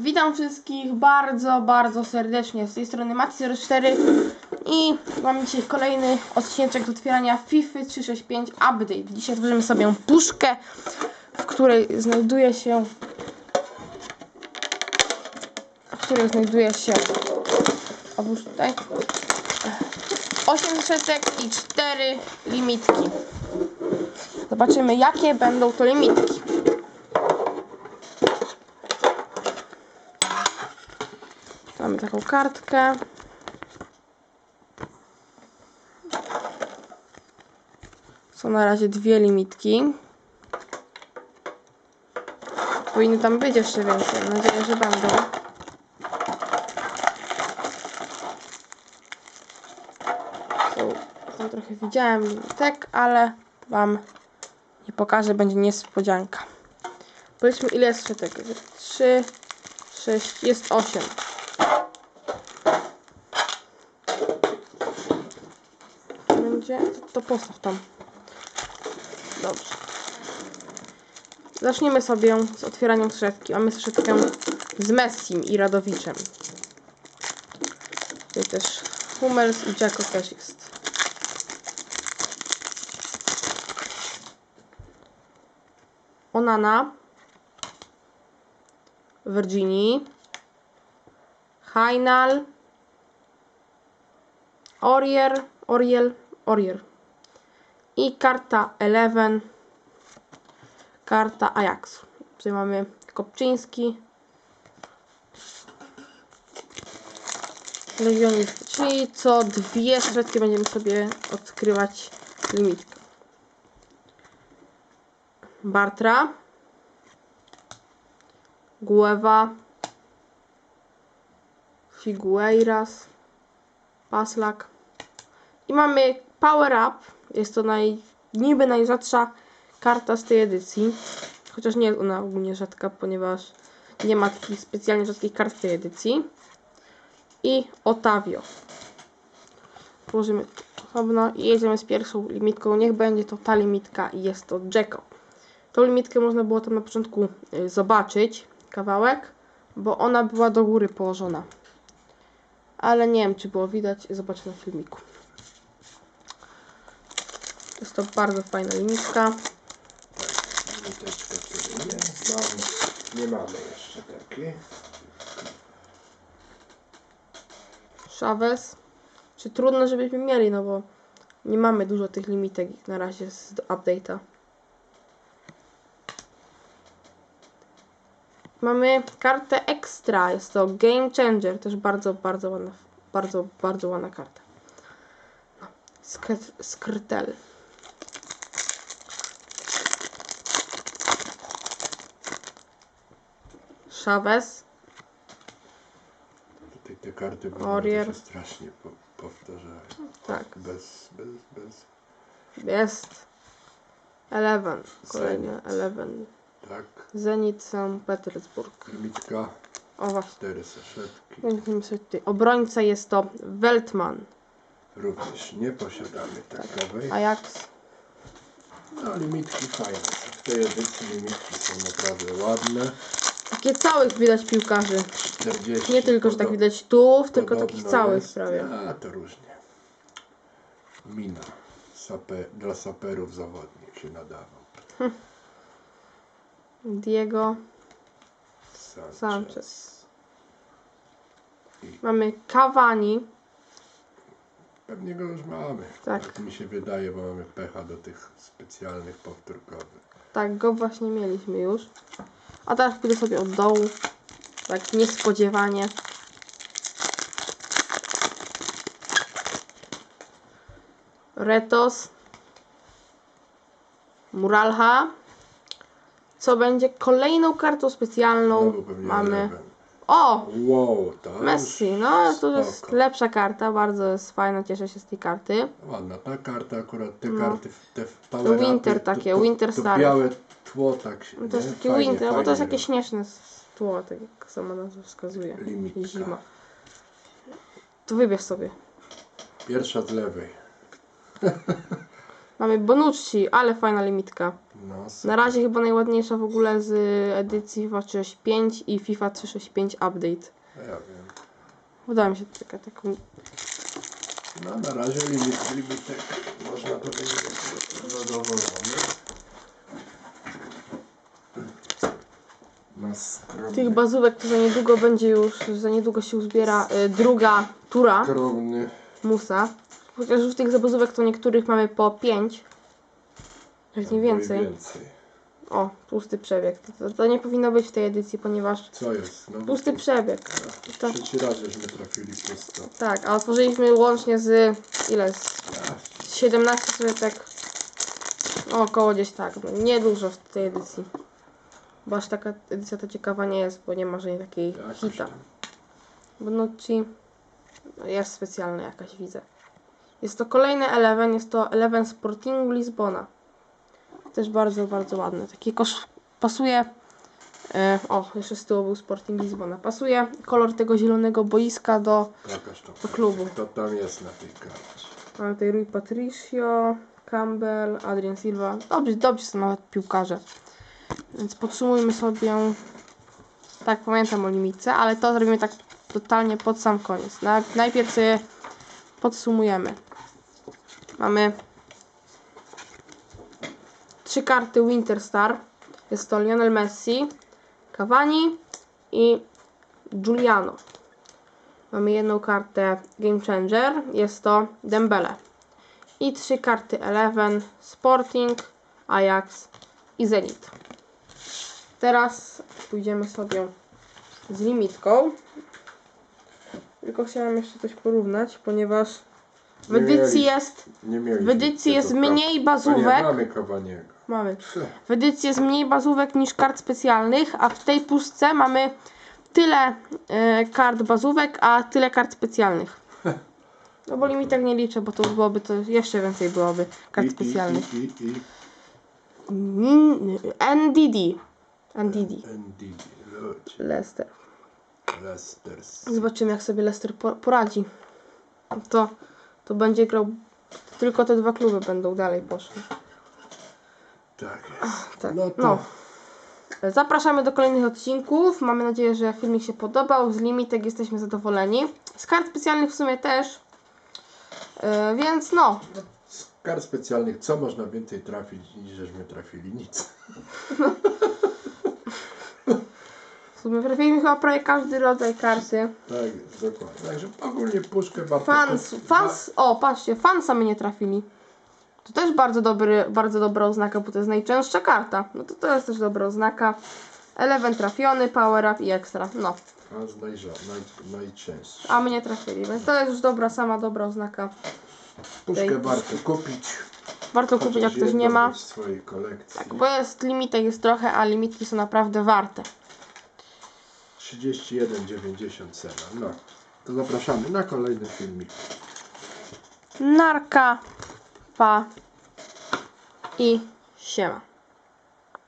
Witam wszystkich bardzo, bardzo serdecznie. Z tej strony Maty04 i mamy dzisiaj kolejny odcinek do otwierania FIFA 365 Update. Dzisiaj otworzymy sobie puszkę, w której znajduje się w której znajduje się oprócz tutaj 8 szetek i 4 limitki. Zobaczymy jakie będą to limitki. Mamy taką kartkę. Są na razie dwie limitki. Powinny tam być jeszcze więcej. Mam nadzieję, że będą. Są, są trochę widziałem limitek, ale Wam nie pokażę, będzie niespodzianka. Powiedzmy ile jest szetek. 3, 6, jest 8. To postaw tam. Dobrze. Zaczniemy sobie z otwieraniem szetki. Mamy szetkę z Messim i Radowiczem. Tutaj też Hummels i Jacko też jest. Onana. Virginii. Hainal. Orier, Oriel, Orier. I karta 11. Karta Ajaxu. Tutaj mamy Kopczyński. Legionik, czyli co dwie szetki będziemy sobie odkrywać limitkę. Bartra. Guewa. Figueiras. Paslak. I mamy Power Up. Jest to naj, niby najrzadsza karta z tej edycji. Chociaż nie jest ona ogólnie rzadka, ponieważ nie ma takich specjalnie rzadkich kart w tej edycji. I Otavio. Położymy osobno i jedziemy z pierwszą limitką. Niech będzie to ta limitka i jest to Jacko. Tą limitkę można było tam na początku y, zobaczyć, kawałek, bo ona była do góry położona ale nie wiem, czy było widać. Zobaczę na filmiku. Jest to bardzo fajna liniczka. Liteczka, której nie mamy. Nie mamy jeszcze takiej. Chavez. Czy trudno, żebyśmy mieli, no bo nie mamy dużo tych limitek na razie z update'a. Mamy kartę Extra, jest to Game Changer, też bardzo, bardzo ładna, bardzo, bardzo ładna karta. No. Skr- Chavez. Tutaj te karty Orier. się strasznie po, powtarzają. Tak. Bez, bez, bez. Jest. Eleven. Kolejny Zenit. Eleven. Tak. Zenit St. Petersburg. Limitka. O właśnie. Cztery saszetki. Sobie tutaj. Obrońca jest to Weltman. Również nie posiadamy takowej. Ajax. No limitki fajne. W tej edycji limitki są naprawdę ładne. Takie całych widać piłkarzy. 40. Nie tylko, że tak widać tu, tylko podobno takich całych jest. prawie. A to różnie. Mina. Sape, dla saperów zawodnik się nadawał. Diego Sanchez. Sanchez. Mamy Cavani. Pewnie go już mamy. Tak. Tak mi się wydaje, bo mamy pecha do tych specjalnych powtórkowych. Tak, go właśnie mieliśmy już. A teraz pójdę sobie od dołu. Tak niespodziewanie. Retos. Muralha. Co będzie kolejną kartą specjalną? Pewnie Mamy. O! Wow, już Messi, no to jest spoko. lepsza karta, bardzo jest fajna, cieszę się z tej karty. Ładna ta karta akurat, te No. karty, te power Winter upy, takie, to, Winter Star. białe tło tak się, No to jest taki Fajnie, winter, bo to jest takie śnieżne tło, tak jak sama nazwa wskazuje. Limitka. Zima. To wybierz sobie. Pierwsza z lewej. Mamy Bonucci, ale fajna limitka. No, Na razie chyba najładniejsza w ogóle z edycji FIFA 365 i FIFA 365 Update. Ja wiem. Wydaje mi się taka, taką... No na razie limit, limitek można powiedzieć zadowolony. Na skromny, Tych bazówek to za niedługo będzie już, za niedługo się uzbiera y, druga tura musa. Chociaż już tych bazówek to niektórych mamy po 5. Jak nie więcej. więcej. O, pusty przebieg. To, to nie powinno być w tej edycji, ponieważ Co jest? No, pusty przebieg. To, Trzeci raz żeśmy trafili prosto. tak, a otworzyliśmy łącznie z ile? Z Ja, 17 setek. O, około gdzieś tak. No, niedużo w tej edycji. Bo aż taka edycja to ciekawa nie jest, bo nie ma żadnej takiej jakoś hita. tam. Bonucci no, jest specjalna jakaś, widzę. Jest to kolejny Eleven, jest to Eleven Sportingu Lizbona. Też bardzo, bardzo ładny. Taki kosz pasuje. E, o, jeszcze z tyłu był Sporting Lizbona. Pasuje kolor tego zielonego boiska do. To. Do klubu. Kto tam jest na tej karcie? Mamy tutaj Rui Patricio, Campbell, Adrian Silva. Dobrzy, dobrzy są nawet piłkarze. Więc podsumujmy sobie. Tak, pamiętam o limitce, ale to zrobimy tak totalnie pod sam koniec. Na, najpierw sobie podsumujemy. Mamy trzy karty Winter Star. Jest to Lionel Messi, Cavani i Giuliano. Mamy jedną kartę Game Changer, jest to Dembele. I trzy karty Eleven, Sporting, Ajax i Zenit. Teraz pójdziemy sobie z limitką. Tylko chciałem jeszcze coś porównać, ponieważ w Nie edycji mieli- jest, Nie w edycji jest mniej A nie, bazówek. mamy Kawaniego. Mamy. W edycji jest mniej bazówek niż kart specjalnych, a w tej puszce mamy tyle e, kart bazówek, a tyle kart specjalnych. No bo limitek nie liczę, bo to już byłoby to jeszcze więcej byłoby kart specjalnych. I, i, i, i NDD. NDD. Ludzie. Leicester. Leicester. Zobaczymy jak sobie Leicester po- poradzi. To, to będzie grał. Tylko te dwa kluby będą dalej poszły. Tak jest. Tak. No to No. Zapraszamy do kolejnych odcinków. Mamy nadzieję, że filmik się podobał. Z limitek jesteśmy zadowoleni. Z kart specjalnych w sumie też. Yy, więc no, z kart specjalnych co można więcej trafić niż żeśmy trafili? Nic. W sumie trafiliśmy chyba prawie każdy rodzaj karty. Tak jest, dokładnie. Także ogólnie puszkę warto... Fans, kup- fans, o patrzcie, fansa my nie trafili. To też bardzo, dobry, bardzo dobra oznaka, bo to jest najczęstsza karta. No to to jest też dobra oznaka. Eleven trafiony, power up i ekstra. No, Fans najża, naj, najczęstszy. a my nie trafili, więc to jest już dobra, sama dobra oznaka. Puszkę tej- warto kupić. Warto kupić jak chociaż ktoś nie ma. mieć w swojej kolekcji. Tak, bo jest limitek jest trochę, a limitki są naprawdę warte. 31,90 cena. No, to zapraszamy na kolejny filmik. Narka, pa i siema.